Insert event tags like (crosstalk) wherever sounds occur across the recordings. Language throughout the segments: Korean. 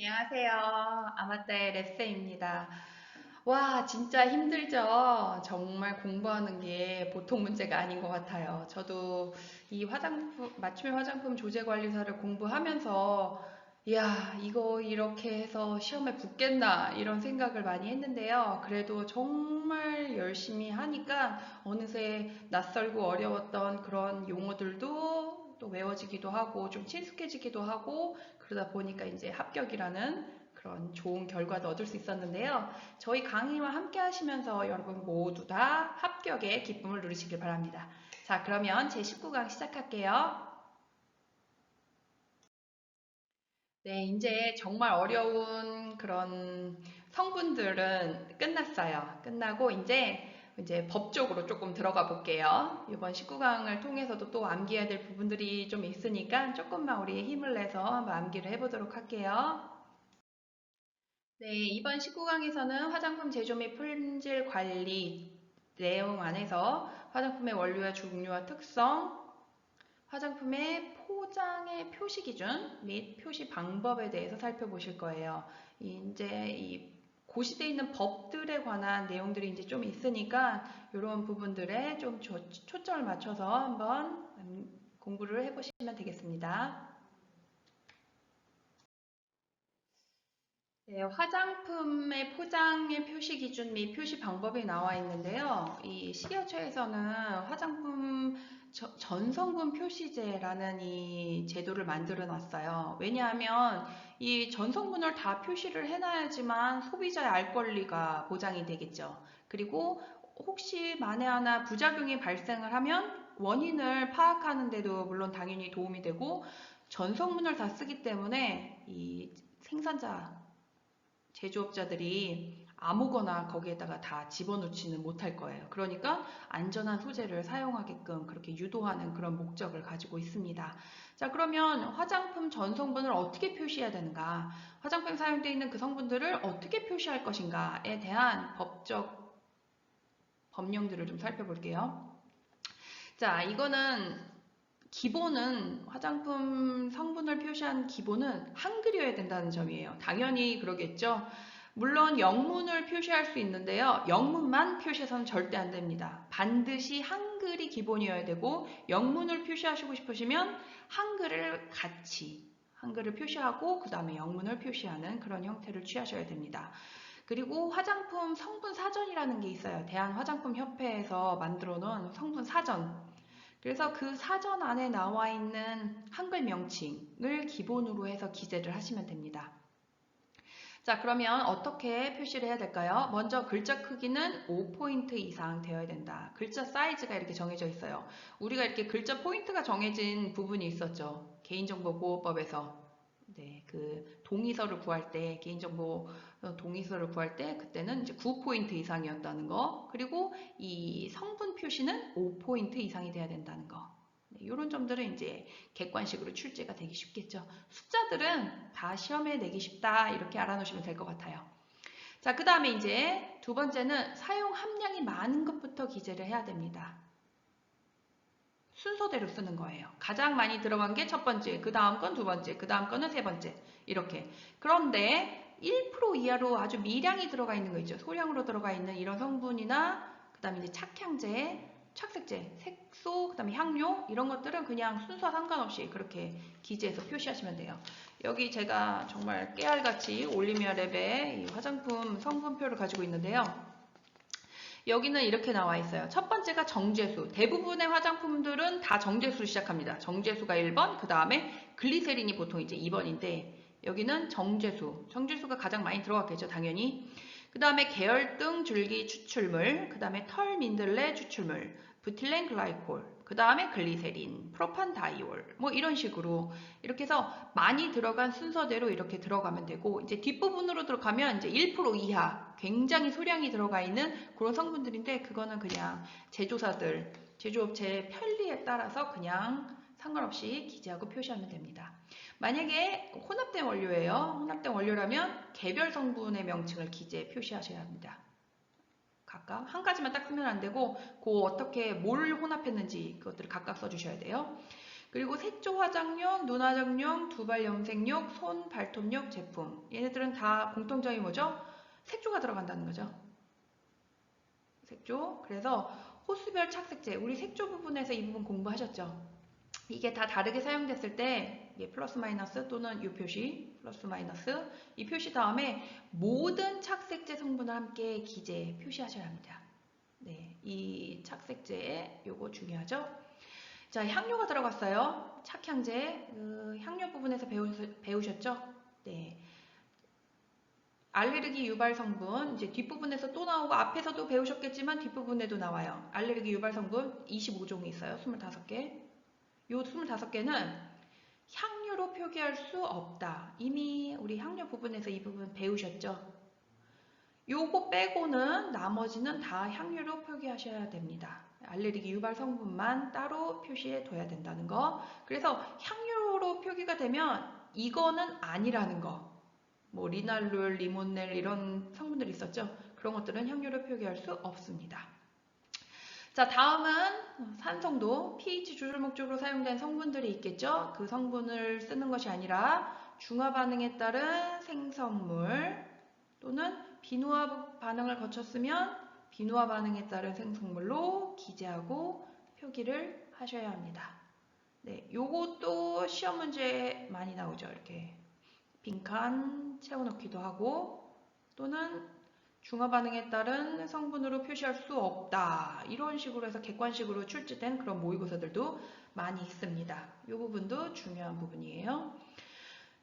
안녕하세요. 아마떼 레세입니다. 와, 진짜 힘들죠? 정말 공부하는 게 보통 문제가 아닌 것 같아요. 저도 이 화장품, 맞춤형 화장품 조제 관리사를 공부하면서, 야, 이거 이렇게 해서 시험에 붙겠나, 이런 생각을 많이 했는데요. 그래도 정말 열심히 하니까 어느새 낯설고 어려웠던 그런 용어들도 또 외워지기도 하고, 좀 친숙해지기도 하고, 그러다 보니까 이제 합격이라는 그런 좋은 결과도 얻을 수 있었는데요. 저희 강의와 함께 하시면서 여러분 모두 다 합격의 기쁨을 누리시길 바랍니다. 자, 그러면 제 19강 시작할게요. 네, 이제 정말 어려운 그런 성분들은 끝났어요. 끝나고 이제 이제 법적으로 조금 들어가 볼게요. 이번 19강을 통해서도 또 암기해야 될 부분들이 좀 있으니까 조금만 우리 힘을 내서 한번 암기를 해보도록 할게요. 네, 이번 19강에서는 화장품 제조 및 품질 관리 내용 안에서 화장품의 원료와 종류와 특성, 화장품의 포장의 표시 기준 및 표시 방법에 대해서 살펴보실 거예요. 이제 이 고시되어 있는 법들에 관한 내용들이 이제 좀 있으니까 이런 부분들에 좀 초, 초점을 맞춰서 한번 공부를 해보시면 되겠습니다. 네, 화장품의 포장의 표시 기준 및 표시 방법이 나와 있는데요. 이 식약처에서는 화장품 전성분 표시제라는 이 제도를 만들어 놨어요. 왜냐하면 이 전성분을 다 표시를 해놔야지만 소비자의 알 권리가 보장이 되겠죠. 그리고 혹시 만에 하나 부작용이 발생을 하면 원인을 파악하는 데도 물론 당연히 도움이 되고 전성분을 다 쓰기 때문에 이 생산자 제조업자들이 아무거나 거기에다가 다 집어넣지는 못할 거예요. 그러니까 안전한 소재를 사용하게끔 그렇게 유도하는 그런 목적을 가지고 있습니다. 자, 그러면 화장품 전 성분을 어떻게 표시해야 되는가? 화장품에 사용되어 있는 그 성분들을 어떻게 표시할 것인가에 대한 법적 법령들을 좀 살펴볼게요. 자, 이거는 기본은 화장품 성분을 표시한 기본은 한글이어야 된다는 점이에요. 당연히 그러겠죠. 물론 영문을 표시할 수 있는데요. 영문만 표시해서는 절대 안 됩니다. 반드시 한글이 기본이어야 되고 영문을 표시하시고 싶으시면 한글을 같이 한글을 표시하고 그 다음에 영문을 표시하는 그런 형태를 취하셔야 됩니다. 그리고 화장품 성분 사전이라는 게 있어요. 대한화장품협회에서 만들어 놓은 성분 사전. 그래서 그 사전 안에 나와 있는 한글 명칭을 기본으로 해서 기재를 하시면 됩니다. 자 그러면 어떻게 표시를 해야 될까요? 먼저 글자 크기는 5포인트 이상 되어야 된다. 글자 사이즈가 이렇게 정해져 있어요. 우리가 이렇게 글자 포인트가 정해진 부분이 있었죠. 개인정보보호법에서 네, 그 동의서를 구할 때 개인정보 어, 동의서를 구할 때 그때는 이제 9포인트 이상이었다는 거 그리고 이 성분 표시는 5포인트 이상이 돼야 된다는 거 네, 이런 점들은 이제 객관식으로 출제가 되기 쉽겠죠. 숫자들은 다 시험에 내기 쉽다 이렇게 알아놓으시면 될 것 같아요. 자, 그 다음에 이제 두 번째는 사용 함량이 많은 것부터 기재를 해야 됩니다. 순서대로 쓰는 거예요. 가장 많이 들어간 게 첫 번째, 그 다음 건 두 번째, 그 다음 거는 세 번째 이렇게. 그런데 1% 이하로 아주 미량이 들어가 있는 거 있죠. 소량으로 들어가 있는 이런 성분이나 그 다음에 이제 착향제, 착색제, 색소, 그 다음에 향료 이런 것들은 그냥 순서 상관없이 그렇게 기재해서 표시하시면 돼요. 여기 제가 정말 깨알같이 올리미아 랩의 화장품 성분표를 가지고 있는데요. 여기는 이렇게 나와 있어요. 첫 번째가 정제수. 대부분의 화장품들은 다 정제수로 시작합니다. 정제수가 1번, 그 다음에 글리세린이 보통 이제 2번인데 여기는 정제수. 정제수가 가장 많이 들어갔겠죠, 당연히. 그 다음에 계열등 줄기 추출물, 그 다음에 털 민들레 추출물, 부틸렌 글라이콜, 그 다음에 글리세린, 프로판 다이올, 뭐 이런 식으로 이렇게 해서 많이 들어간 순서대로 이렇게 들어가면 되고 이제 뒷부분으로 들어가면 이제 1% 이하 굉장히 소량이 들어가 있는 그런 성분들인데 그거는 그냥 제조사들, 제조업체의 편리에 따라서 그냥 상관없이 기재하고 표시하면 됩니다. 만약에 혼합된 원료예요. 혼합된 원료라면 개별 성분의 명칭을 기재 표시하셔야 합니다. 각각 한 가지만 딱 쓰면 안 되고 그 어떻게 뭘 혼합했는지 그것들을 각각 써주셔야 돼요. 그리고 색조 화장용, 눈 화장용, 두발 염색용, 손 발톱용 제품. 얘네들은 다 공통점이 뭐죠? 색조가 들어간다는 거죠. 색조. 그래서 호수별 착색제. 우리 색조 부분에서 이 부분 공부하셨죠? 이게 다 다르게 사용됐을 때 플러스 마이너스 또는 이 표시 플러스 마이너스 이 표시 다음에 모든 착색제 성분을 함께 기재 표시하셔야 합니다. 네, 이 착색제에 요거 중요하죠. 자, 향료가 들어갔어요. 착향제 그 향료 부분에서 배우, 배우셨 죠? 네. 알레르기 유발 성분 이제 뒷부분에서 또 나오고 앞에서도 배우셨겠지만 뒷부분에도 나와요. 알레르기 유발 성분 25종이 있어요. 25개. 요 25개는 향료로 표기할 수 없다. 이미 우리 향료 부분에서 이 부분 배우셨죠? 요거 빼고는 나머지는 다 향료로 표기하셔야 됩니다. 알레르기 유발 성분만 따로 표시해 둬야 된다는 거. 그래서 향료로 표기가 되면 이거는 아니라는 거. 뭐 리날룰, 리모넬 이런 성분들이 있었죠. 그런 것들은 향료로 표기할 수 없습니다. 자, 다음은 산성도 pH 조절 목적으로 사용된 성분들이 있겠죠. 그 성분을 쓰는 것이 아니라 중화 반응에 따른 생성물 또는 비누화 반응을 거쳤으면 비누화 반응에 따른 생성물로 기재하고 표기를 하셔야 합니다. 네, 요것도 시험 문제 많이 나오죠. 이렇게 빈칸 채워넣기도 하고 또는 중화 반응에 따른 성분으로 표시할 수 없다. 이런 식으로 해서 객관식으로 출제된 그런 모의고사들도 많이 있습니다. 이 부분도 중요한 부분이에요.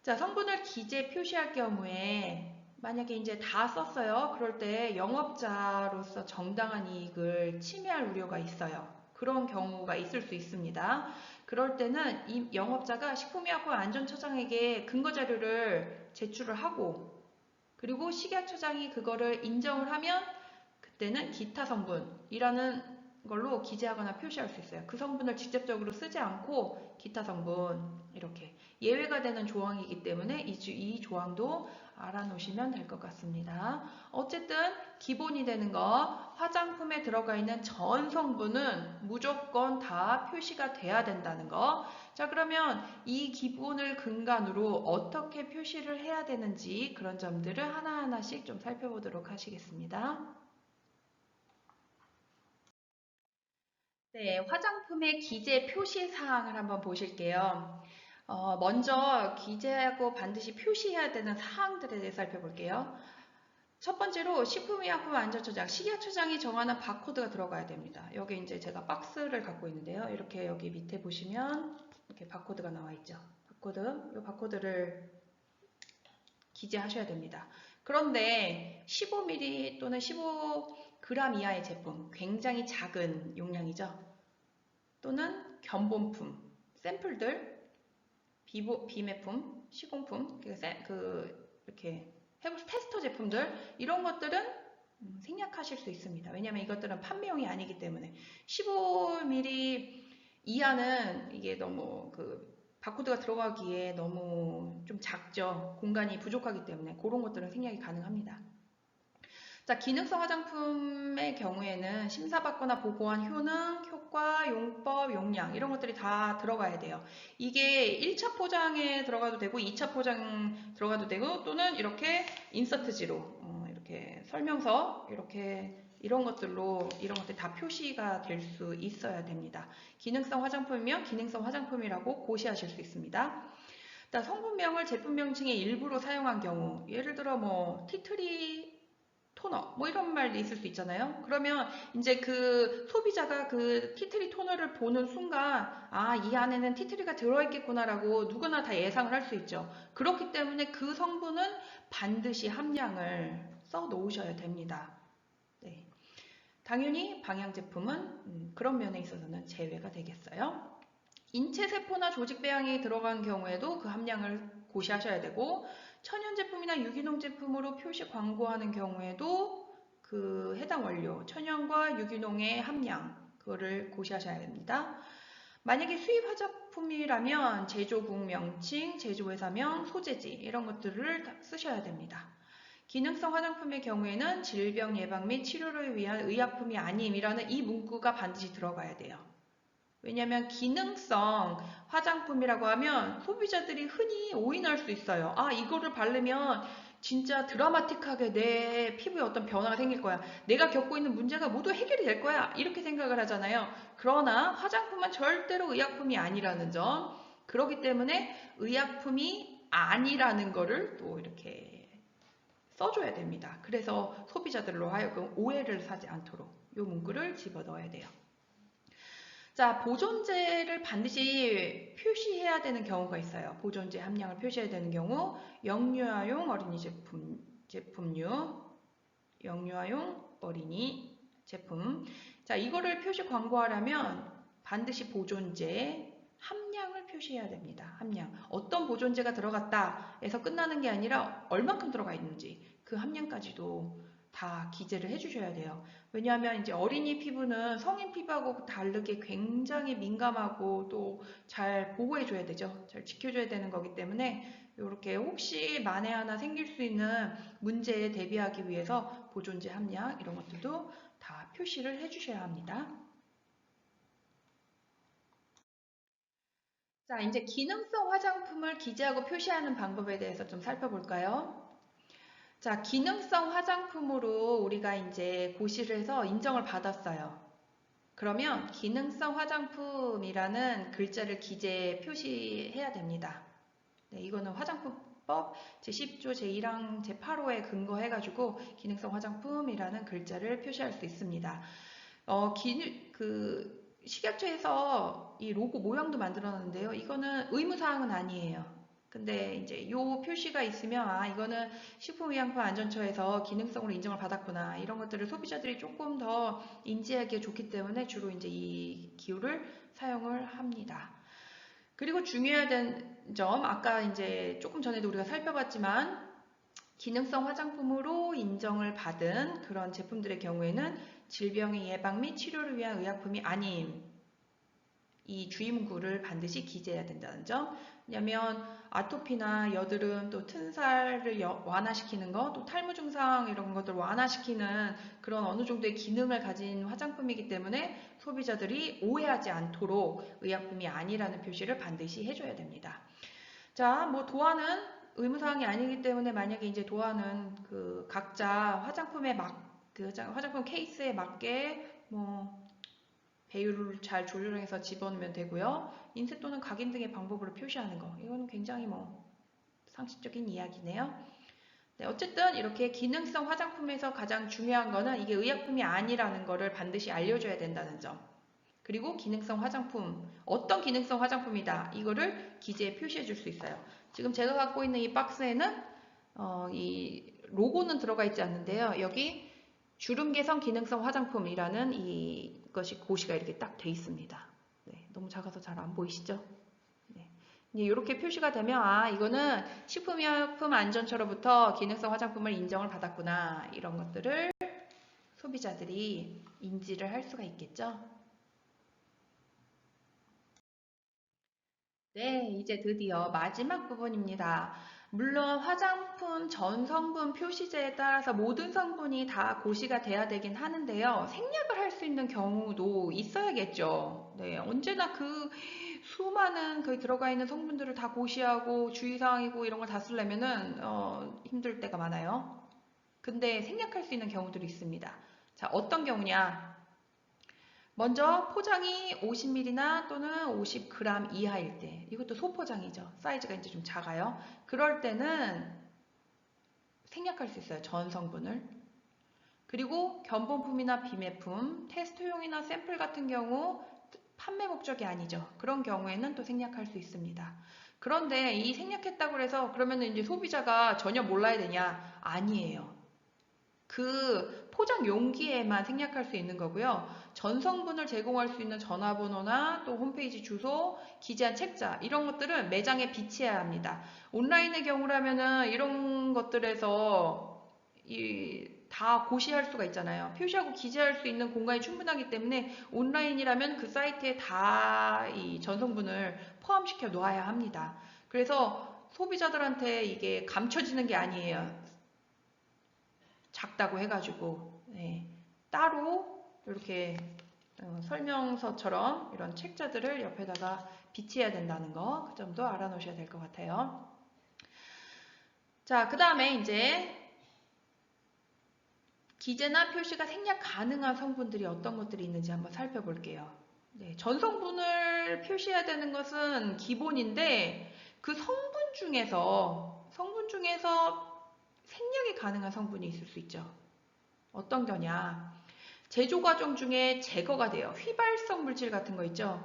자, 성분을 기재 표시할 경우에 만약에 이제 다 썼어요. 그럴 때 영업자로서 정당한 이익을 침해할 우려가 있어요. 그런 경우가 있을 수 있습니다. 그럴 때는 이 영업자가 식품의약품 안전처장에게 근거 자료를 제출을 하고 그리고 식약처장이 그거를 인정을 하면 그때는 기타 성분이라는 걸로 기재하거나 표시할 수 있어요. 그 성분을 직접적으로 쓰지 않고 기타 성분 이렇게 예외가 되는 조항이기 때문에 이, 이 조항도 알아놓으시면 될 것 같습니다. 어쨌든 기본이 되는 거 화장품에 들어가 있는 전 성분은 무조건 다 표시가 돼야 된다는 거. 자 그러면 이 기본을 근간으로 어떻게 표시를 해야 되는지 그런 점들을 하나하나씩 좀 살펴보도록 하시겠습니다. 네, 화장품의 기재 표시 사항을 한번 보실게요. 어, 먼저 기재하고 반드시 표시해야 되는 사항들에 대해 살펴볼게요. 첫 번째로 식품의약품 안전처장, 식약처장이 정하는 바코드가 들어가야 됩니다. 여기 이제 제가 박스를 갖고 있는데요. 이렇게 여기 밑에 보시면 이렇게 바코드가 나와 있죠. 바코드, 이 바코드를 기재하셔야 됩니다. 그런데 15ml 또는 15g 이하의 제품, 굉장히 작은 용량이죠. 또는 견본품, 샘플들, 비보, 비매품, 시공품, 그, 그 이렇게 해볼 테스터 제품들 이런 것들은 음, 생략하실 수 있습니다. 왜냐하면 이것들은 판매용이 아니기 때문에 15mm 이하는 이게 너무 그 바코드가 들어가기에 너무 좀 작죠. 공간이 부족하기 때문에 그런 것들은 생략이 가능합니다. 자, 기능성 화장품의 경우에는 심사받거나 보고한 효능, 효과, 용법, 용량 이런 것들이 다 들어가야 돼요. 이게 1차 포장에 들어가도 되고 2차 포장 들어가도 되고 또는 이렇게 인서트지로 어, 이렇게 설명서 이렇게 이런 것들로 이런 것들 다 표시가 될 수 있어야 됩니다. 기능성 화장품이면 기능성 화장품이라고 고시하실 수 있습니다. 성분명을 제품 명칭의 일부로 사용한 경우 예를 들어 뭐 티트리 토너 뭐 이런 말이 있을 수 있잖아요. 그러면 이제 그 소비자가 그 티트리 토너를 보는 순간 아 이 안에는 티트리가 들어있겠구나 라고 누구나 다 예상을 할 수 있죠. 그렇기 때문에 그 성분은 반드시 함량을 써 놓으셔야 됩니다. 네. 당연히 방향 제품은 음, 그런 면에 있어서는 제외가 되겠어요. 인체 세포나 조직 배양이 들어간 경우에도 그 함량을 고시하셔야 되고 천연 제품이나 유기농 제품으로 표시 광고하는 경우에도 그 해당 원료, 천연과 유기농의 함량, 그거를 고시하셔야 됩니다. 만약에 수입 화장품이라면 제조국 명칭, 제조회사명, 소재지 이런 것들을 쓰셔야 됩니다. 기능성 화장품의 경우에는 질병 예방 및 치료를 위한 의약품이 아님이라는 이 문구가 반드시 들어가야 돼요. 왜냐하면 기능성 화장품이라고 하면 소비자들이 흔히 오인할 수 있어요. 아, 이거를 바르면 진짜 드라마틱하게 내 피부에 어떤 변화가 생길 거야. 내가 겪고 있는 문제가 모두 해결이 될 거야. 이렇게 생각을 하잖아요. 그러나 화장품은 절대로 의약품이 아니라는 점. 그렇기 때문에 의약품이 아니라는 거를 또 이렇게 써줘야 됩니다. 그래서 소비자들로 하여금 오해를 사지 않도록 이 문구를 집어 넣어야 돼요. 자, 보존제를 반드시 표시해야 되는 경우가 있어요. 보존제 함량을 표시해야 되는 경우, 영유아용 어린이 제품, 제품류, 영유아용 어린이 제품. 자, 이거를 표시 광고하려면 반드시 보존제 함량을 표시해야 됩니다. 함량. 어떤 보존제가 들어갔다 해서 끝나는 게 아니라 얼만큼 들어가 있는지 그 함량까지도 다 기재를 해주셔야 돼요. 왜냐하면 이제 어린이 피부는 성인 피부하고 다르게 굉장히 민감하고 또 잘 보호해줘야 되죠. 잘 지켜줘야 되는 거기 때문에 이렇게 혹시 만에 하나 생길 수 있는 문제에 대비하기 위해서 보존제 함량 이런 것들도 다 표시를 해주셔야 합니다. 자, 이제 기능성 화장품을 기재하고 표시하는 방법에 대해서 좀 살펴볼까요? 자, 기능성 화장품으로 우리가 이제 고시를 해서 인정을 받았어요. 그러면 기능성 화장품이라는 글자를 기재 표시해야 됩니다. 네, 이거는 화장품법 제10조 제1항 제8호에 근거해가지고 기능성 화장품이라는 글자를 표시할 수 있습니다. 어, 기, 그 식약처에서 이 로고 모양도 만들어놨는데요. 이거는 의무사항은 아니에요. 근데 이제 요 표시가 있으면 아 이거는 식품의약품안전처에서 기능성으로 인정을 받았구나 이런 것들을 소비자들이 조금 더 인지하기에 좋기 때문에 주로 이제 이 기호를 사용을 합니다. 그리고 중요한 점 아까 이제 조금 전에도 우리가 살펴봤지만 기능성 화장품으로 인정을 받은 그런 제품들의 경우에는 질병의 예방 및 치료를 위한 의약품이 아님 이 주의문구를 반드시 기재해야 된다는 점 왜냐하면 아토피나 여드름 또 튼살을 완화시키는 것, 또 탈모 증상 이런 것들을 완화시키는 그런 어느 정도의 기능을 가진 화장품이기 때문에 소비자들이 오해하지 않도록 의약품이 아니라는 표시를 반드시 해줘야 됩니다. 자, 뭐 도화는 의무사항이 아니기 때문에 만약에 이제 도화는 그 각자 화장품에 막, 그 화장품 케이스에 맞게 뭐 배율을 잘 조절해서 집어넣으면 되고요. 인쇄 또는 각인 등의 방법으로 표시하는 거. 이거는 굉장히 뭐 상식적인 이야기네요. 네, 어쨌든 이렇게 기능성 화장품에서 가장 중요한 거는 이게 의약품이 아니라는 거를 반드시 알려줘야 된다는 점. 그리고 기능성 화장품, 어떤 기능성 화장품이다. 이거를 기재에 표시해 줄 수 있어요. 지금 제가 갖고 있는 이 박스에는 어, 이 로고는 들어가 있지 않는데요. 여기 주름 개선 기능성 화장품이라는 이것이 고시가 이렇게 딱 돼 있습니다. 네, 너무 작아서 잘 안 보이시죠? 네. 이렇게 표시가 되면 아 이거는 식품의약품 안전처로부터 기능성 화장품을 인정을 받았구나 이런 것들을 소비자들이 인지를 할 수가 있겠죠. 네, 이제 드디어 마지막 부분입니다. 물론 화장품 전 성분 표시제에 따라서 모든 성분이 다 고시가 돼야 되긴 하는데요. 생략을 할 수 있는 경우도 있어야겠죠. 네, 언제나 그 수많은 그 들어가 있는 성분들을 다 고시하고 주의사항이고 이런 걸 다 쓰려면은 어, 힘들 때가 많아요. 근데 생략할 수 있는 경우들이 있습니다. 자, 어떤 경우냐? 먼저 포장이 50ml나 또는 50g 이하일 때 이것도 소포장이죠. 사이즈가 이제 좀 작아요. 그럴 때는 생략할 수 있어요. 전 성분을. 그리고 견본품이나 비매품, 테스트용이나 샘플 같은 경우 판매 목적이 아니죠. 그런 경우에는 또 생략할 수 있습니다. 그런데 이 생략했다고 해서 그러면 이제 소비자가 전혀 몰라야 되냐? 아니에요. 그 포장 용기에만 생략할 수 있는 거고요. 전성분을 제공할 수 있는 전화번호나 또 홈페이지 주소, 기재한 책자 이런 것들은 매장에 비치해야 합니다. 온라인의 경우라면은 이런 것들에서 다 고시할 수가 있잖아요. 표시하고 기재할 수 있는 공간이 충분하기 때문에 온라인이라면 그 사이트에 다 이 전성분을 포함시켜 놓아야 합니다. 그래서 소비자들한테 이게 감춰지는 게 아니에요. 작다고 해가지고 네. 따로 이렇게 어, 설명서처럼 이런 책자들을 옆에다가 비치해야 된다는 거, 그 점도 알아놓으셔야 될 것 같아요. 자, 그 다음에 이제 기재나 표시가 생략 가능한 성분들이 어떤 것들이 있는지 한번 살펴볼게요. 네, 전 성분을 표시해야 되는 것은 기본인데 그 성분 중에서 성분 중에서 생략이 가능한 성분이 있을 수 있죠. 어떤 거냐? 제조 과정 중에 제거가 돼요. 휘발성 물질 같은 거 있죠.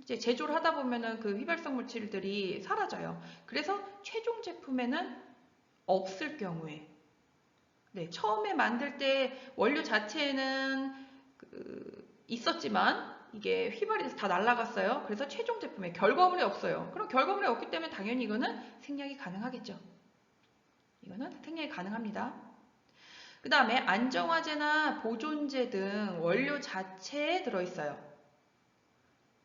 이제 제조를 하다 보면은 그 휘발성 물질들이 사라져요. 그래서 최종 제품에는 없을 경우에 네, 처음에 만들 때 원료 자체는 그 있었지만 이게 휘발이 돼서 다 날아갔어요. 그래서 최종 제품에 결과물이 없어요. 그럼 결과물이 없기 때문에 당연히 이거는 생략이 가능하겠죠. 이거는 생략이 가능합니다. 그 다음에 안정화제나 보존제 등 원료 자체에 들어있어요.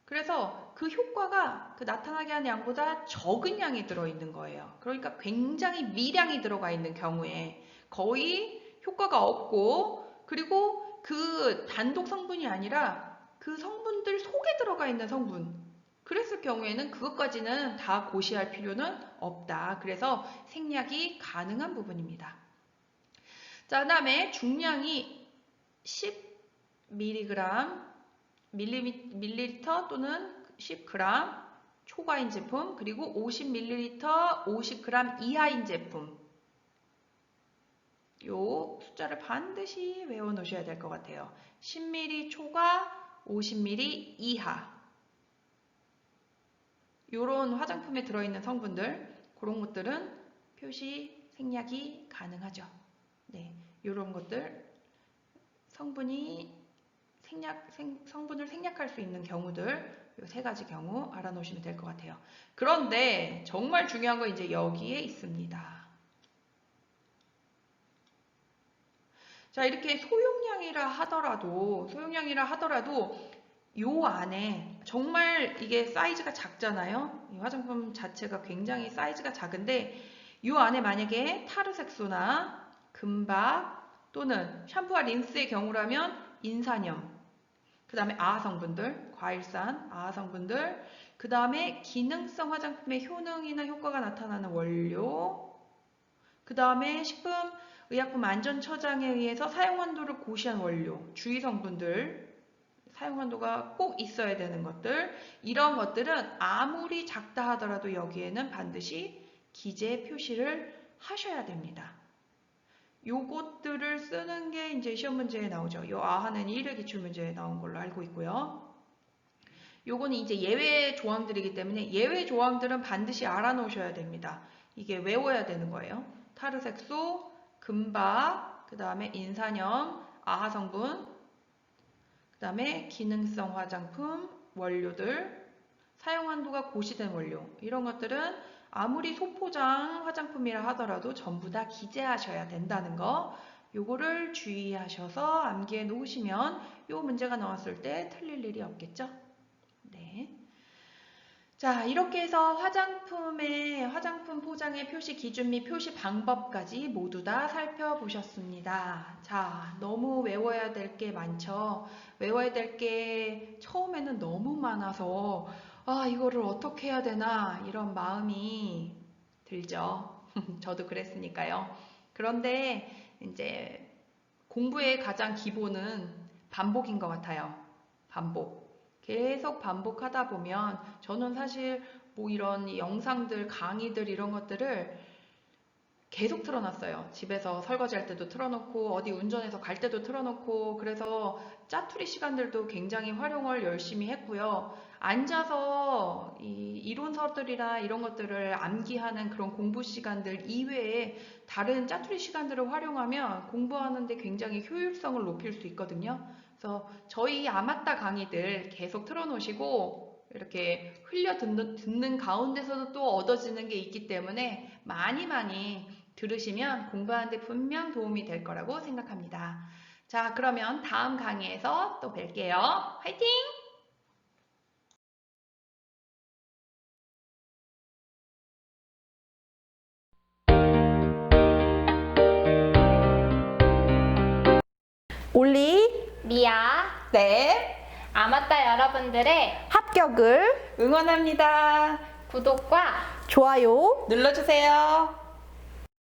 그래서 그 효과가 그 나타나게 하는 양보다 적은 양이 들어있는 거예요. 그러니까 굉장히 미량이 들어가 있는 경우에 거의 효과가 없고 그리고 그 단독 성분이 아니라 그 성분들 속에 들어가 있는 성분 그랬을 경우에는 그것까지는 다 고시할 필요는 없다. 그래서 생략이 가능한 부분입니다. 자, 그 다음에 중량이 10mg, 밀리리터 또는 10g 초과인 제품, 그리고 50ml, 50g 이하인 제품. 요 숫자를 반드시 외워 놓으셔야 될 것 같아요. 10ml 초과, 50ml 이하. 요런 화장품에 들어있는 성분들, 그런 것들은 표시 생략이 가능하죠. 네, 요런 것들 성분이 생략, 생, 성분을 생략할 수 있는 경우들 요세 가지 경우 알아놓으시면 될 것 같아요. 그런데 정말 중요한 건 이제 여기에 있습니다. 자, 이렇게 소용량이라 하더라도, 소용량이라 하더라도, 요 안에 정말 이게 사이즈가 작잖아요. 이 화장품 자체가 굉장히 사이즈가 작은데, 요 안에 만약에 타르색소나 금박 또는 샴푸와 린스의 경우라면 인산염, 그 다음에 아화 성분들, 과일산, 아화 성분들, 그 다음에 기능성 화장품의 효능이나 효과가 나타나는 원료, 그 다음에 식품 의약품 안전처장에 의해서 사용한도를 고시한 원료, 주의 성분들, 사용한도가 꼭 있어야 되는 것들, 이런 것들은 아무리 작다 하더라도 여기에는 반드시 기재 표시를 하셔야 됩니다. 요것들을 쓰는 게 이제 시험 문제에 나오죠. 요 아하는 1일 기출 문제에 나온 걸로 알고 있고요. 요거는 이제 예외 조항들이기 때문에 예외 조항들은 반드시 알아놓으셔야 됩니다. 이게 외워야 되는 거예요. 타르색소, 금박, 그 다음에 인산염, 아하 성분, 그 다음에 기능성 화장품, 원료들, 사용 한도가 고시된 원료 이런 것들은 아무리 소포장 화장품이라 하더라도 전부 다 기재하셔야 된다는 거 요거를 주의하셔서 암기해 놓으시면 요 문제가 나왔을 때 틀릴 일이 없겠죠? 네. 자, 이렇게 해서 화장품의 화장품 포장의 표시 기준 및 표시 방법까지 모두 다 살펴보셨습니다. 자, 너무 외워야 될 게 많죠. 외워야 될 게 처음에는 너무 많아서 아, 이거를 어떻게 해야 되나 이런 마음이 들죠. (laughs) 저도 그랬으니까요. 그런데 이제 공부의 가장 기본은 반복인 것 같아요. 반복. 계속 반복하다 보면 저는 사실 뭐 이런 영상들, 강의들 이런 것들을 계속 틀어놨어요. 집에서 설거지 할 때도 틀어놓고 어디 운전해서 갈 때도 틀어놓고 그래서 짜투리 시간들도 굉장히 활용을 열심히 했고요. 앉아서 이 이론서들이나 이런 것들을 암기하는 그런 공부 시간들 이외에 다른 짜투리 시간들을 활용하면 공부하는데 굉장히 효율성을 높일 수 있거든요. 그래서 저희 아마따 강의들 계속 틀어놓으시고 이렇게 흘려 듣는, 듣는 가운데서도 또 얻어지는 게 있기 때문에 많이 많이 들으시면 공부하는데 분명 도움이 될 거라고 생각합니다. 자, 그러면 다음 강의에서 또 뵐게요. 화이팅! 올리 미야, 네 아마따 여러분들의 합격을 응원합니다. 구독과 좋아요 눌러주세요.